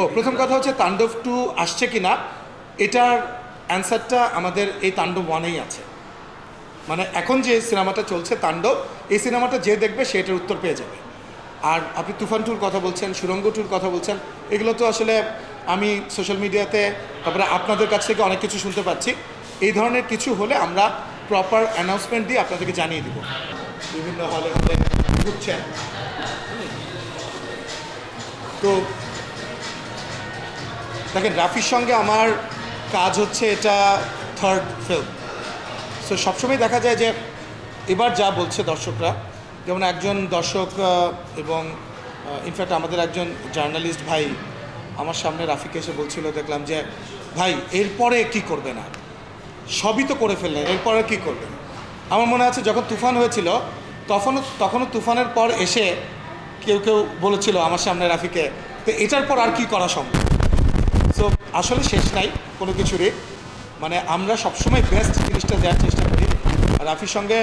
ও, প্রথম কথা হচ্ছে তাণ্ডব টু আসছে কি না এটার অ্যান্সারটা আমাদের এই তাণ্ডব ওয়ানেই আছে। মানে এখন যে সিনেমাটা চলছে তাণ্ডব, এই সিনেমাটা যে দেখবে সে এটার উত্তর পেয়ে যাবে। আর আপনি তুফান টুর কথা বলছেন, সুরঙ্গ টুর কথা বলছেন, এগুলো তো আসলে আমি সোশ্যাল মিডিয়াতে তারপরে আপনাদের কাছ থেকে অনেক কিছু শুনতে পাচ্ছি। এই ধরনের কিছু হলে আমরা প্রপার অ্যানাউন্সমেন্ট দিয়ে আপনাদেরকে জানিয়ে দিব। বিভিন্ন হলে হলে ঘুরছেন। তো দেখেন, রাফির সঙ্গে আমার কাজ হচ্ছে এটা থার্ড ফিল্ম সো সবসময় দেখা যায় যে এবার যা বলছে দর্শকরা, যেমন একজন দর্শক এবং ইনফ্যাক্ট আমাদের একজন জার্নালিস্ট ভাই আমার সামনে রাফিকে এসে বলছিল, দেখলাম যে, ভাই, এরপরে কি করবে না? সবই তো করে ফেললেন, এরপরে কি করবেন আমার মনে আছে যখন তুফান হয়েছিল তখনও তখনও তুফানের পর এসে কেউ কেউ বলেছিল আমার সামনে রাফিকে, তো এটার পর আর কি করা সম্ভব? আসলে শেষ নাই কোনো কিছুরই। মানে আমরা সবসময় বেস্ট জিনিসটা দেওয়ার চেষ্টা করি। রাফির সঙ্গে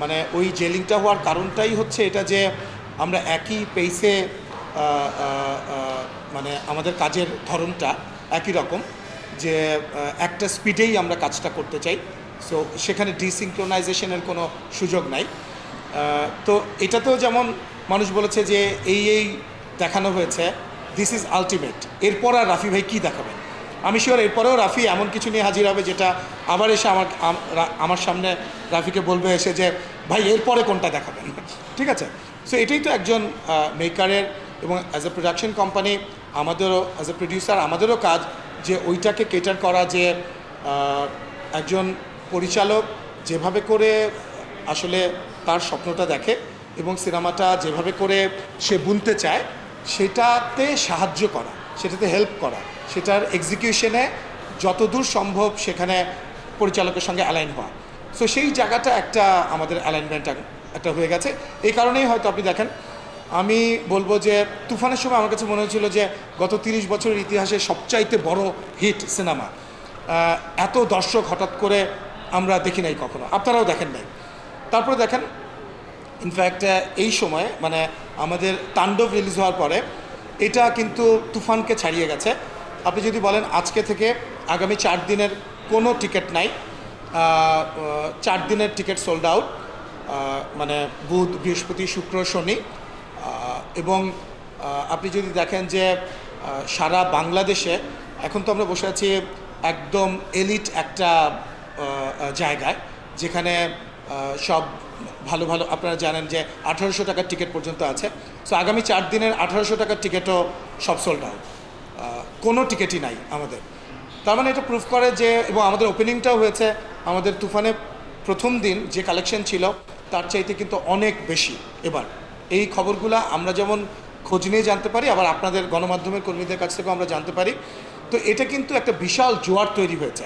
মানে ওই জেলিংটা হওয়ার কারণটাই হচ্ছে এটা যে আমরা একই পেসে মানে আমাদের কাজের ধরনটা একই রকম যে একটা স্পিডেই আমরা কাজটা করতে চাই। সো সেখানে ডিসিঙ্ক্রোনাইজেশনের কোনো সুযোগ নাই। তো এটাতেও যেমন মানুষ বলেছে যে, এই এই দেখানো হয়েছে দিস ইজ আলটিমেট এরপর আর রাফি ভাই কী দেখাবেন? আমি শিওর এরপরেও রাফি এমন কিছু নিয়ে হাজির হবে যেটা আবার এসে আমার আমার সামনে রাফিকে বলবে এসে যে, ভাই, এরপরে কোনটা দেখাবেন? ঠিক আছে? সো এটাই তো একজন মেকারের এবং অ্যাজ এ প্রোডাকশন কোম্পানি আমাদেরও অ্যাজ এ প্রডিউসার আমাদেরও কাজ যে ওইটাকে কেটার করা যে একজন পরিচালক যেভাবে করে আসলে তার স্বপ্নটা দেখে এবং সিনেমাটা যেভাবে করে সে বুনতে চায় সেটাতে সাহায্য করা, সেটাতে হেল্প করা, সেটার এক্সিকিউশনে যতদূর সম্ভব সেখানে পরিচালকের সঙ্গে অ্যালাইন হওয়া। সো সেই জায়গাটা একটা আমাদের অ্যালাইনমেন্ট একটা হয়ে গেছে। এই কারণেই হয়তো আপনি দেখেন, আমি বলব যে তুফানের সময় আমার কাছে মনে হচ্ছিল যে গত তিরিশ বছরের ইতিহাসে সবচাইতে বড় হিট সিনেমা এত দর্শক হঠাৎ করে আমরা দেখি নাই কখনো। আপনারাও দেখেন নাই। তারপরে দেখেন ইনফ্যাক্ট এই সময়ে মানে আমাদের তাণ্ডব রিলিজ হওয়ার পরে, এটা কিন্তু তুফানকে ছাড়িয়ে গেছে। আপনি যদি বলেন আজকে থেকে আগামী চার দিনের কোনো টিকিট নাই চার দিনের টিকিট সোল্ড আউট মানে বুধ, বৃহস্পতি, শুক্র, শনি এবং আপনি যদি দেখেন যে সারা বাংলাদেশে এখন তো আমরা বসে আছি একদম এলিট একটা জায়গায়। যেখানে সব ভালো ভালো, আপনারা জানেন যে আঠারোশো টাকার টিকিট পর্যন্ত আছে। সো আগামী চার দিনের আঠারোশো টাকার টিকিটও সব সোল্ড আউট কোনো টিকিটই নাই আমাদের। তার মানে এটা প্রুফ করে যে, এবং আমাদের ওপেনিংটাও হয়েছে। আমাদের তুফানে প্রথম দিন যে কালেকশন ছিল, তার চাইতে কিন্তু অনেক বেশি। এবার, এই খবরগুলো আমরা যেমন খোঁজ নিয়ে জানতে পারি, আবার আপনাদের গণমাধ্যমের কর্মীদের কাছ থেকেও আমরা জানতে পারি। তো এটা কিন্তু একটা বিশাল জোয়ার তৈরি হয়েছে।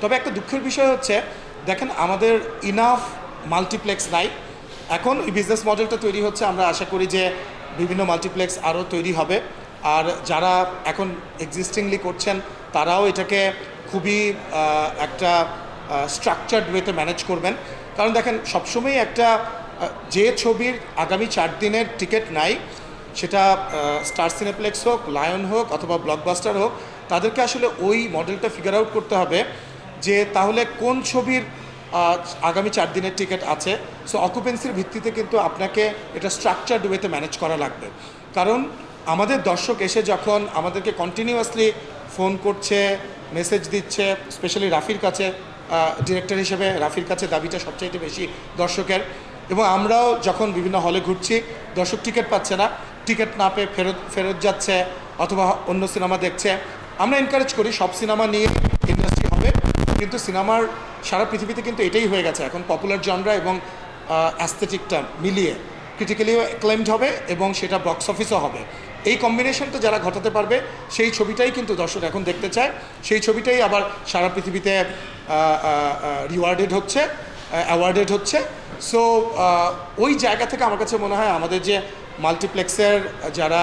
তবে একটা দুঃখের বিষয় হচ্ছে দেখেন, আমাদের ইনাফ মাল্টিপ্লেক্স নাই। এখন এই বিজনেস মডেলটা তৈরি হচ্ছে, আমরা আশা করি যে বিভিন্ন মাল্টিপ্লেক্স আরও তৈরি হবে। আর যারা এখন এক্সিস্টিংলি করছেন, তারাও এটাকে খুবই একটা স্ট্রাকচার্ড ওয়েতে ম্যানেজ করবেন। কারণ দেখেন সবসময় একটা যে ছবির আগামী চার দিনের টিকিট নাই, সেটা স্টার সিনেপ্লেক্স হোক লায়ন হোক, অথবা ব্লকবাস্টার হোক, তাদেরকে আসলে ওই মডেলটা ফিগার আউট করতে হবে। যে তাহলে কোন ছবির আগামী চার দিনের টিকিট আছে? সো অকুপেন্সির ভিত্তিতে কিন্তু আপনাকে এটা স্ট্রাকচার্ড ওয়েতে ম্যানেজ করা লাগবে। কারণ আমাদের দর্শক এসে যখন আমাদেরকে কন্টিনিউয়াসলি ফোন করছে মেসেজ দিচ্ছে স্পেশালি রাফির কাছে ডিরেক্টর হিসেবে রাফির কাছে দাবিটা সবচাইতে বেশি দর্শকের। এবং আমরাও যখন বিভিন্ন হলে ঘুরছি, দর্শক টিকিট পাচ্ছে না, টিকিট না পেয়ে ফেরত ফেরত যাচ্ছে, অথবা অন্য সিনেমা দেখছে। আমরা এনকারেজ করি, সব সিনেমা নিয়ে ইন্ডাস্ট্রি হবে। কিন্তু সিনেমার সারা পৃথিবীতে কিন্তু এটাই হয়ে গেছে। এখন পপুলার জনরা এবং অ্যাস্থেটিকটা মিলিয়ে ক্রিটিক্যালিও ক্লেমড হবে এবং সেটা বক্স অফিসও হবে। এই কম্বিনেশনটা যারা ঘটাতে পারবে, সেই ছবিটাই কিন্তু দর্শক এখন দেখতে চায়। সেই ছবিটাই আবার সারা পৃথিবীতে রিওয়ার্ডেড হচ্ছে অ্যাওয়ার্ডেড হচ্ছে। সো ওই জায়গা থেকে আমার কাছে মনে হয় আমাদের যে মাল্টিপ্লেক্সের যারা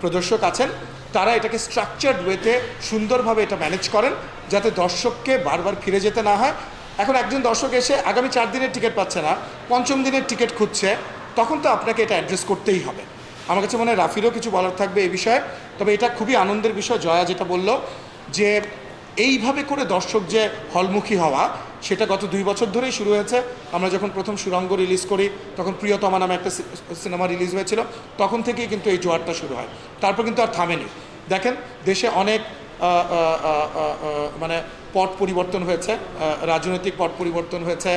প্রদর্শক আছেন তারা এটাকে স্ট্রাকচার্ড ওয়েতে সুন্দরভাবে এটা ম্যানেজ করেন যাতে দর্শককে বারবার ফিরে যেতে না হয়। এখন একজন দর্শক এসে আগামী চার দিনের টিকিট পাচ্ছে না, পঞ্চম দিনের টিকিট খুঁজছে, তখন তো আপনাকে এটা অ্যাড্রেস করতেই হবে। আমার কাছে মনে হয় রাফিরও কিছু বলার থাকবে এই বিষয়ে, তবে এটা খুবই আনন্দের বিষয়, জয়া যেটা বলল যে, এইভাবে করে দর্শক যে হলমুখী হওয়া সেটা গত দুই বছর ধরেই শুরু হয়েছে। আমরা যখন প্রথম সুরঙ্গ রিলিজ করি, তখন প্রিয়তমা নামে একটা সিনেমা রিলিজ হয়েছিল। তখন থেকেই কিন্তু এই জোয়ারটা শুরু হয়। তারপর কিন্তু আর থামেনি। দেখেন, দেশে অনেক মানে পট পরিবর্তন হয়েছে রাজনৈতিক পট পরিবর্তন হয়েছে,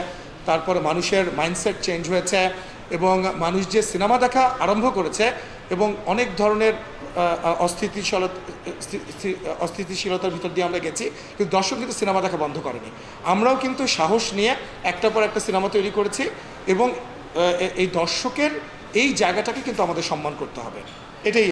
তারপর মানুষের মাইন্ডসেট চেঞ্জ হয়েছে এবং মানুষ যে সিনেমা দেখা আরম্ভ করেছে এবং অনেক ধরনের স্থি- অস্থিতিশীলতার ভিতর দিয়ে আমরা গেছি, কিন্তু দর্শক কিন্তু সিনেমা দেখা বন্ধ করেনি। আমরাও কিন্তু সাহস নিয়ে একটা পর একটা সিনেমা তৈরি করেছি এবং এই দর্শকের এই জায়গাটাকে কিন্তু আমাদের সম্মান করতে হবে। এটাই